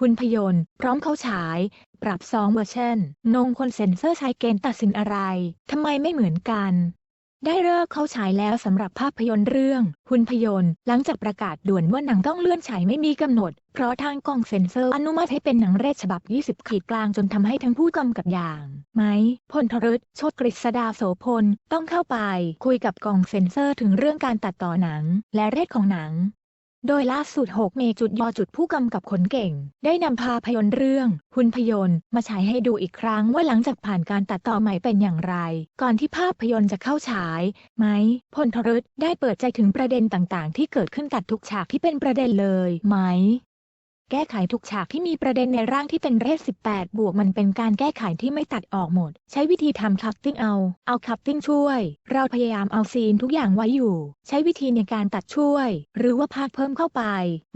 หุ่นพยนต์ พร้อมเข้าฉาย ปรับสองเวอร์ชันงงคนเซ็นเซอร์ใช้เกณฑ์ตัดสินอะไร ทำไมไม่เหมือนกัน ได้เลิกเข้าฉายแล้วสำหรับภาพยนตร์เรื่อง หุ่นพยนต์ หลังจากประกาศด่วนว่าหนังต้องเลื่อนฉายไม่มีกำหนด เพราะทางกองเซ็นเซอร์อนุมัติให้เป็นหนังเรทฉบับ 20 ขีดกลางจนทำให้ทั้งผู้กำกับอย่างไหมพลทรุษโชตกฤษดาโสพล ต้องเข้าไป คุยกับกองเซ็นเซอร์ถึงเรื่องการตัดต่อหนัง และเรทของหนัง โดยล่าสุด 6 เมจุดยอจุดผู้กำกับคนเก่ง ได้นำภาพยนตร์เรื่อง หุ่นพยนต์มาฉายให้ดูอีกครั้งว่าหลังจากผ่านการตัดต่อใหม่เป็นอย่างไร ก่อนที่ภาพยนตร์จะเข้าฉาย ไหมพลทรุษได้เปิดใจถึงประเด็นต่างๆ ที่เกิดขึ้นตัดทุกฉากที่เป็นประเด็นเลยไหม แก้ไขทุกฉากที่มีประเด็นในร่างที่เป็นเรท18 บวกมันเป็นการแก้ไขที่ไม่ตัดออกหมด ใช้วิธีทำคัพติ้งเอา เอาคัพติ้งช่วย เราพยายามเอาซีนทุกอย่างไว้อยู่ ใช้วิธีในการตัดช่วย หรือว่าภาคเพิ่มเข้าไป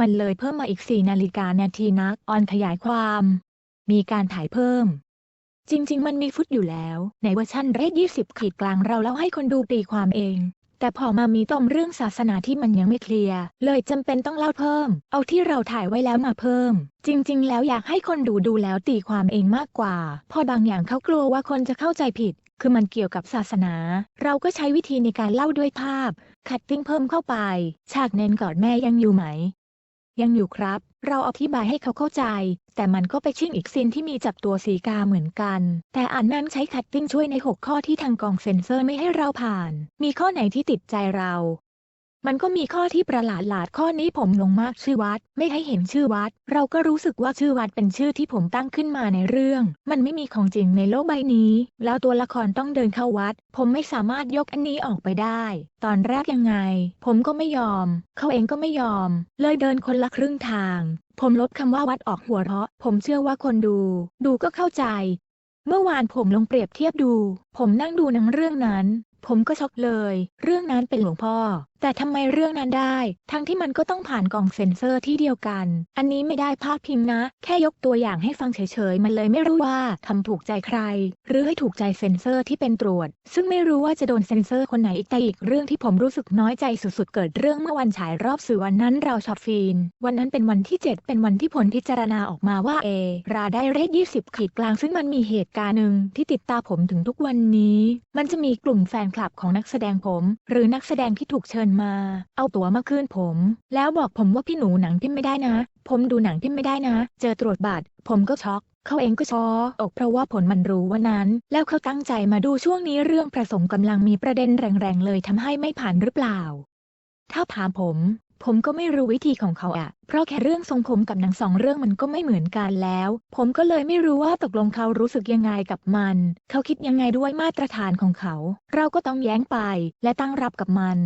มันเลยเพิ่มมาอีก 4 นาฬิกานาทีนัก ออนขยายความ มีการถ่ายเพิ่มจริง ๆ มันมีฟุตอยู่แล้ว ในเวอร์ชันเรท20ขีดกลางเราแล้วให้คนดูตีความเอง แต่พอมามีต้มเรื่องศาสนาที่มันยังไม่เคลียร์เลยจำเป็นต้องเล่าเพิ่ม เอาที่เราถ่ายไว้แล้วมาเพิ่ม จริง ๆ แล้วอยากให้คนดูดูแล้วตีความเองมากกว่า พอบางอย่างเขากลัวว่าคนจะเข้าใจผิด คือมันเกี่ยวกับศาสนา เราก็ใช้วิธีในการเล่าด้วยภาพคัดติ้งเพิ่มเข้าไป ฉากเน้นกอดแม่ยังอยู่ไหม ยังอยู่ครับ เราอธิบายให้เขาเข้าใจ แต่มันก็ไปชิ่งอีกซีนที่มีจับตัวสีกาเหมือนกัน แต่อันนั้นใช้คัตติ้งช่วยใน 6 ข้อที่ทางกองเซ็นเซอร์ไม่ให้เราผ่าน มีข้อไหนที่ติดใจเรา มันก็มีข้อที่ประหลาดหลาดข้อนี้ผมงงมากชื่อวัด ไม่ให้เห็นชื่อวัด เราก็รู้สึกว่าชื่อวัดเป็นชื่อที่ผมตั้งขึ้นมาในเรื่อง มันไม่มีของจริงในโลกใบนี้ แล้วตัวละครต้องเดินเข้าวัด ผมไม่สามารถยกอันนี้ออกไปได้ ตอนแรกยังไง ผมก็ไม่ยอม เขาเองก็ไม่ยอม เลยเดินคนละครึ่งทาง ผมลบคำว่าวัดออกหัวเราะ ผมเชื่อว่าคนดู ดูก็เข้าใจ เมื่อวานผมลงเปรียบเทียบดู ผมนั่งดูหนังเรื่องนั้นผมก็ช็อกเลย เรื่องนั้นเป็นหลวงพ่อ แต่ทำไมเรื่องนั้นได้ ทั้งที่มันก็ต้องผ่านกล่องเซ็นเซอร์ที่เดียวกัน อันนี้ไม่ได้ภาพพิมพ์นะ แค่ยกตัวอย่างให้ฟังเฉยๆ มันเลยไม่รู้ว่าทำถูกใจใคร หรือให้ถูกใจเซ็นเซอร์ที่เป็นตรวจ ซึ่งไม่รู้ว่าจะโดนเซ็นเซอร์คนไหนอีกแต่อีกเรื่องที่ผมรู้สึกน้อยใจสุดๆ เกิดเรื่องเมื่อวันฉายรอบสื่อวันนั้นเราช็อปฟินวันนั้นเป็นวันที่ 7 เป็นวันที่ผลพิจารณาออกมาว่าเอราได้เรท20 ขีดกลาง ซึ่งมันมีเหตุการณ์หนึ่งที่ติดตาผมถึงทุกวันนี้ มันจะมีกลุ่มแฟนคลับของนักแสดงผม หรือนักแสดงที่ถูกเชิญมา เอาตั๋วมาคืนผม แล้วบอกผมว่าพี่หนูหนังพิมพ์ไม่ได้นะ ผมดูหนังพิมพ์ไม่ได้นะ เจอตรวจบัตรผมก็ช็อกเขาเองก็ช็อกอก เพราะว่าผลมันรู้ว่านั้น แล้วเขาตั้งใจมาดูช่วงนี้เรื่องประสงค์กำลังมีประเด็นแรงๆเลยทำให้ไม่ผ่านหรือเปล่า ถ้าถามผมผมก็ไม่รู้วิธีของเขาอะ เพราะแค่เรื่องทรงผมกับหนังสองเรื่องมันก็ไม่เหมือนกันแล้ว ผมก็เลยไม่รู้ว่าตกลงเขารู้สึกยังไงกับมัน เขาคิดยังไงด้วยมาตรฐานของเขา เราก็ต้องแย้งไปและตั้งรับกับมัน